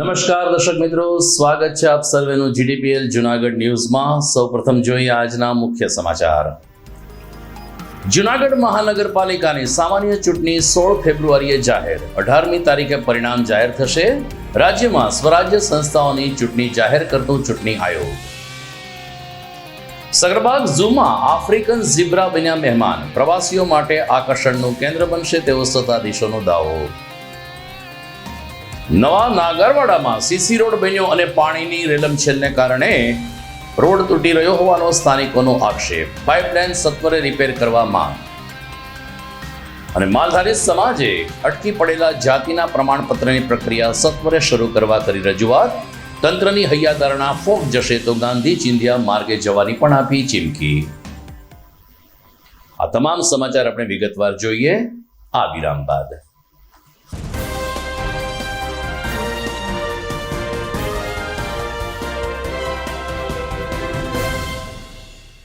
નમસ્કાર દર્શક મિત્રો, સ્વાગત છે આપ સર્વેનું જીડીપીએલ જુનાગઢ ન્યૂઝમાં. સૌપ્રથમ જોઈએ આજના મુખ્ય સમાચાર. જુનાગઢ મહાનગરપાલિકાની સામાન્ય ચૂંટણી સોળ ફેબ્રુઆરીએ જાહેર. અઢારમી તારીખે પરિણામ જાહેર થશે. રાજ્યમાં સ્વરાજ્ય સંસ્થાઓની ચૂંટણી જાહેર કરતું ચૂંટણી આયોગ. સગરબાગ ઝૂમાં આફ્રિકન ઝીબ્રા બન્યા મહેમાન. પ્રવાસીઓ માટે આકર્ષણનું કેન્દ્ર બનશે તેવો સત્તાધીશોનો દાવો. નવા નાગરવાડામાં સીસી રોડ બન્યો અને પાણીની રેલમછેલને કારણે રોડ તૂટી રહ્યો હોવાનો સ્થાનિકોનો આક્ષેપ. પાઇપલાઇન સત્વરે રિપેર કરવા માંગ. અને માલધારી સમાજે અટકી પડેલા જાતિના પ્રમાણપત્રની પ્રક્રિયા સત્વરે શરૂ કરવા કરી રજૂઆત. તંત્રની હૈયાધારણા ફોક જશે તો ગાંધી ચિંધિયા માર્ગે જવાની પણ આપી ચીમકી. આ તમામ સમાચાર આપણે વિગતવાર જોઈએ. આ વિરામ બાદ.